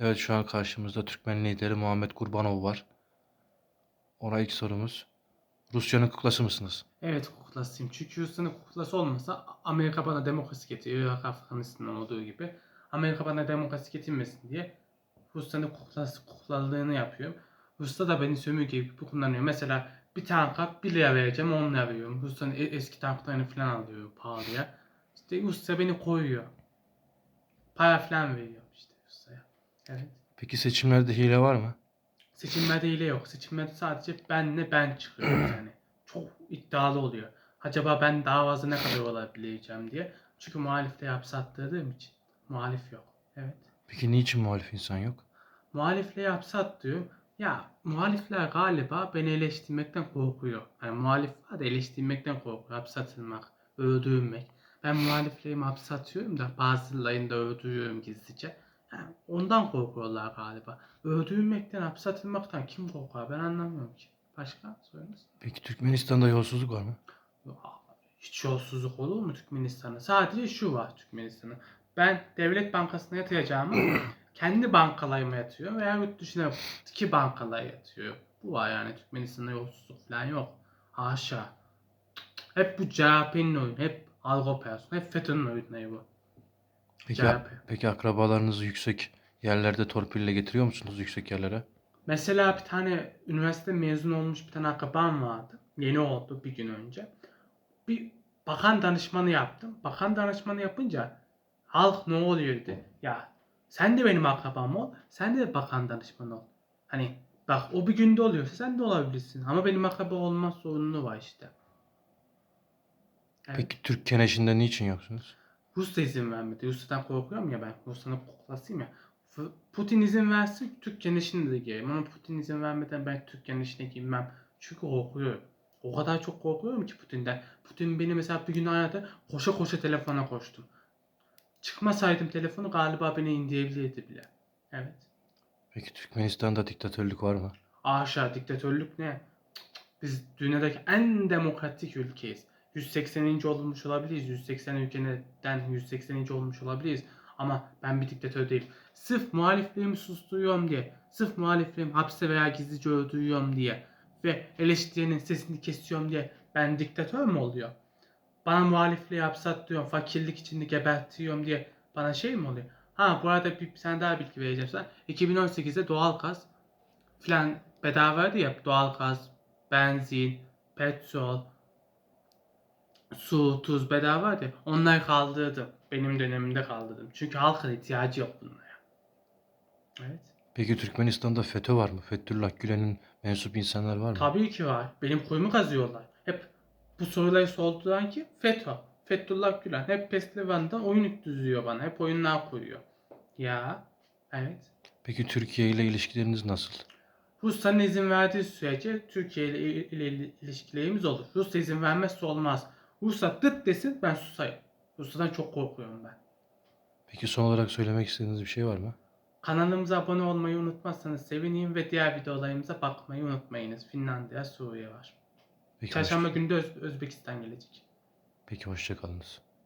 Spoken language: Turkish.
Evet şu an karşımızda Türkmen lideri Muhammed Kurbanov var. Ona ilk sorumuz. Rusya'nın kuklası mısınız? Evet kuklasıyım. Çünkü Rusya'nın kuklası olmasa Amerika bana demokrasi getiriyor. Irak Afganistan'ın olduğu gibi. Amerika bana demokrasi getirmesin diye Rusya'nın kuklası kuklalığını yapıyorum. Rusya da beni sömürge gibi kullanıyor. Mesela bir tanka 1 lira vereceğim 10 lira veriyorum. Rusya'nın e- eski tanklarını falan alıyorum pahalıya. İşte Rusya beni koyuyor. Para falan veriyor işte Rusya'ya. Evet. Peki seçimlerde hile var mı? Seçimlerde hile yok. Seçimlerde sadece benle ben çıkıyorum yani. Çok iddialı oluyor. Acaba ben daha fazla ne kadar olabileceğim diye. Çünkü muhalifliğe hapse attırdığım için. Muhalif yok. Evet. Peki niçin muhalif insan yok? Muhalifliğe hapse attırıyorum. Ya muhalifler galiba beni eleştirmekten korkuyor. Yani muhalif var da eleştirmekten korkuyor. Hapse atılmak, öldürülmek. Ben muhalifliğimi hapse atıyorum da bazılarını da öldürüyorum gizlice. Yani ondan korkuyorlar galiba. Öldürülmekten, hapse atılmaktan kim korkar ben anlamıyorum ki. Başka sorunuz? Peki Türkmenistan'da yolsuzluk var mı? Hiç yolsuzluk olur mu Türkmenistan'da? Sadece şu var Türkmenistan'da. Ben devlet bankasına yatıracağımı kendi bankalarıma yatıyor veya yurt dışına iki bankalara yatıyor. Bu var yani Türkmenistan'da yolsuzluk falan yok. Haşa. Hep bu CHP'nin oyunu. Hep algı operasyonu. Hep FETÖ'nün oyunları bu. Peki, peki akrabalarınızı yüksek yerlerde torpille getiriyor musunuz yüksek yerlere? Mesela bir tane üniversite mezun olmuş bir tane akrabam vardı. Yeni oldu bir gün önce. Bir bakan danışmanı yaptım. Bakan danışmanı yapınca halk ne oluyor dedi. Ya sen de benim akrabam ol. Sen de bakan danışmanı ol. Hani bak o bir günde oluyorsa sen de olabilirsin. Ama benim akraba olmaz sorunlu var işte. Evet. Peki Türk keneşinde niçin yoksunuz? Rus da izin vermedi. Rusya'dan korkuyorum ya ben. Rusya'nın kuklasıyım ya. Putin izin versin Türk genişine de gireyim. Ama Putin izin vermeden ben Türk genişine girmem. Çünkü korkuyorum. O kadar çok korkuyorum ki Putin'den. Putin beni mesela bir gün aradı. Koşa koşa telefona koştum. Çıkmasaydım telefonu galiba beni indirebilirdi bile. Evet. Peki Türkmenistan'da diktatörlük var mı? Aşağı diktatörlük ne? Biz dünyadaki en demokratik ülkeyiz. 180. olmuş olabiliriz. 180 ülkeden 180. olmuş olabiliriz. Ama ben bir diktatör değilim. Sırf muhalifliğimi susturuyorum diye, sırf muhalifliğimi hapse veya gizlice öldürüyorum diye ve eleştirinin sesini kesiyorum diye ben diktatör mü oluyor? Bana muhalifliği hapse attırıyorum, fakirlik içinde gebertiyorum diye bana şey mi oluyor? Ha bu arada bir sen daha bilgi vereceğim sana. 2018'de doğalgaz filan bedavaydı ya doğalgaz, benzin, petrol, su, tuz bedavaydı. ya, Onları kaldırdım. Benim dönemimde kaldırdım. Çünkü halkın ihtiyacı yok bunlara. Evet. Peki Türkmenistan'da FETÖ var mı? Fethullah Gülen'in mensup insanlar var mı? Tabii ki var. Benim kuyumu kazıyorlar. Hep bu soruları sorduran ki FETÖ. Fethullah Gülen. Hep Peslivan'da oyun düzüyor bana. Hep oyunlar koyuyor. Ya. Evet. Peki Türkiye ile ilişkileriniz nasıl? Rusya'nın izin verdiği sürece Türkiye ile, ile ilişkilerimiz olur. Rusya izin vermezse olmaz. Rusya dıt desin ben susayım. Rusya'dan çok korkuyorum ben. Peki son olarak söylemek istediğiniz bir şey var mı? Kanalımıza abone olmayı unutmazsanız sevineyim ve diğer videolarımıza bakmayı unutmayınız. Finlandiya, Suriye var. Peki, hoş- Çarşamba günü de Öz- Özbekistan gelecek. Peki hoşça kalınız.